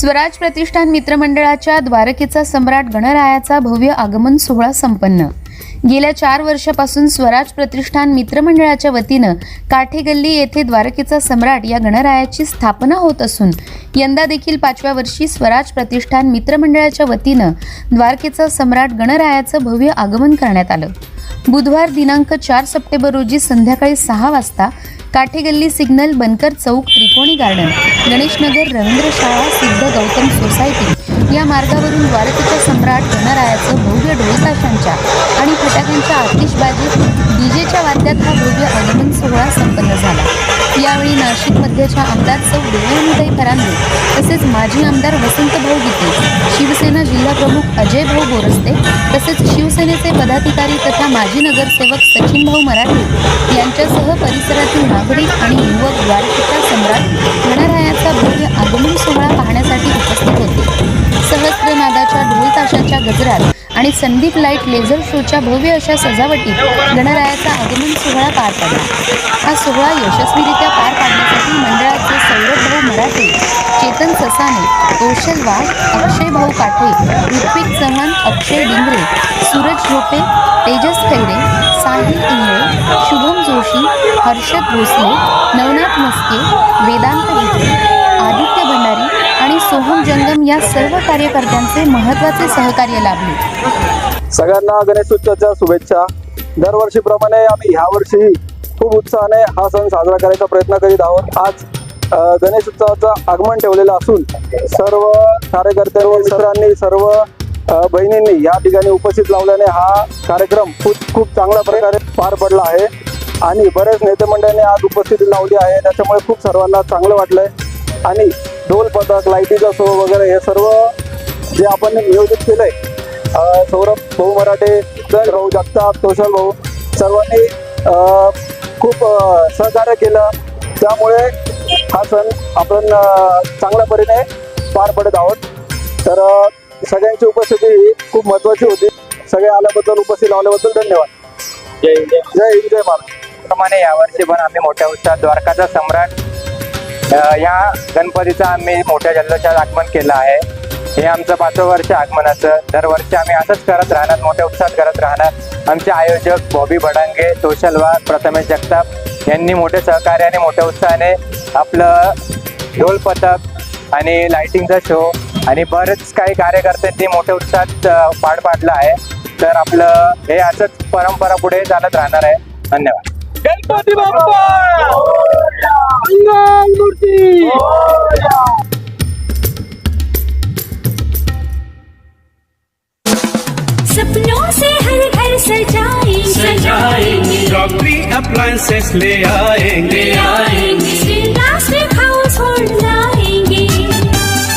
स्वराज प्रतिष्ठान मित्रमंडळाच्या द्वारकेचा सम्राट गणरायाचा भव्य आगमन सोहळा संपन्न. गेल्या चार वर्षापासून स्वराज प्रतिष्ठान मित्रमंडळाच्या वतीनं काठेगल्ली येथे द्वारकेचा सम्राट या गणरायाची स्थापना होत असून यंदा देखील पाचव्या वर्षी स्वराज प्रतिष्ठान मित्रमंडळाच्या वतीनं द्वारकेचा सम्राट गणरायाचं भव्य आगमन करण्यात आलं. बुधवार दिनांक चार सप्टेंबर रोजी संध्याकाळी सहा वाजता काठेगल्ली सिग्नल बनकर चौक त्रिकोणी गार्डन गणेशनगर रवींद्र शाळा सिद्ध गौतम सोसायटी या मार्गावरून द्वारकेच्या सम्राट गणरायाचं भव्य ढोलताशांच्या आणि फटाक्यांच्या आतिषबाजीत डीजेच्या वाद्यात हा भव्य आगमन सोहळा संपन्न झाला. यावेळी नाशिक मध्यच्या आमदार सौ देवयानीताई फरांदे तसेच माजी आमदार वसंतभाऊ गीते शिवसेना जिल्हा प्रमुख अजय भाऊ बोरस्ते तसेच शिवसेनेचे पदाधिकारी तथा माजी नगरसेवक सचिन भाऊ मराठे यांच्यासह परिसरातील नागरिक आणि युवक द्वारकेच्या सम्राट गणरायाचा भव्य आगमन सोहळा पाहण्यासाठी उपस्थित होते. सहस्त्रनादाच्या ढोल ताशाच्या गजरात आणि संदीप लाइट लेझर शोच्या भव्य अशा सजावटीत गणरायाचा आगमन सोहळा पार पडला. हा सोहळा यशस्वीरित्या पार पाडण्यासाठी मंडळाचे सौरभभाऊ मराठे चेतन ससाने कौशल वाघ अक्षयभाऊ काठे ऋत्विक चव्हाण अक्षय डिंगरे सूरज झोपे तेजस खैरे साहिल इंगळे शुभम जोशी हर्षद भोसले नवनाथ मस्के वेदांत विद्रे आदित्य भंडारी आणि सोहम जंगम या सर्व कार्यकर्त्यांचे महत्त्वाचे सहकार्य लाभले. सगळ्यांना गणेशोत्सवाच्या शुभेच्छा. दरवर्षीप्रमाणे आम्ही ह्या वर्षी खूप उत्साहाने हा सण साजरा करायचा प्रयत्न करीत आहोत. आज गणेश उत्सवाचं आगमन ठेवलेलं असून सर्व कार्यकर्त्यांनी मित्रांनी सर्व बहिणींनी या ठिकाणी उपस्थित लावल्याने हा कार्यक्रम खूप खूप चांगल्या प्रकारे पार पडला आहे. आणि बरेच नेते मंडळींनी आज उपस्थिती लावली आहे. त्याच्यामुळे खूप सर्वांना चांगलं वाटलंय. आणि ढोल पथक लाईटीचा शो वगैरे हे सर्व जे आपण नियोजित केलंय आहे सौरभ भाऊ मराठे सर भाऊ जगताप कौशल भाऊ सर्वांनी खूप सहकार्य केलं. त्यामुळे हा सण आपण चांगल्या परीने पार पडत आहोत. तर सगळ्यांची उपस्थिती ही खूप महत्वाची होती. सगळे आल्याबद्दल उपस्थित लावल्याबद्दल धन्यवाद. जय जय जय हिंद जय महाराष्ट्र. प्रमाणे यावर्षी पण आम्ही मोठ्या उत्साहात द्वारकाचा सम्राट या गणपतीचं आम्ही मोठ्या जल्लोषात आगमन केलं आहे. हे आमचं पाचवं वर्ष आगमनाचं. दरवर्षी आम्ही असंच करत राहणार मोठ्या उत्साहात करत राहणार. आमचे आयोजक बॉबी बडांगे सोशल वाघ प्रथमेश जगताप यांनी मोठे सहकार्याने मोठ्या उत्साहाने आपलं ढोल पथक आणि लाइटिंगचा शो आणि बरेच काही कार्यकर्त्यांनी मोठ्या उत्साहात पार पाडला आहे. तर आपलं हे असंच परंपरा पुढे चालत राहणार आहे. धन्यवाद. गणपती बाप्पा! मूर्ती! सपनों से हर घर सजाएंगे। सजाएंगे। अप्लायंसेस ले आएंगे। आएंगे।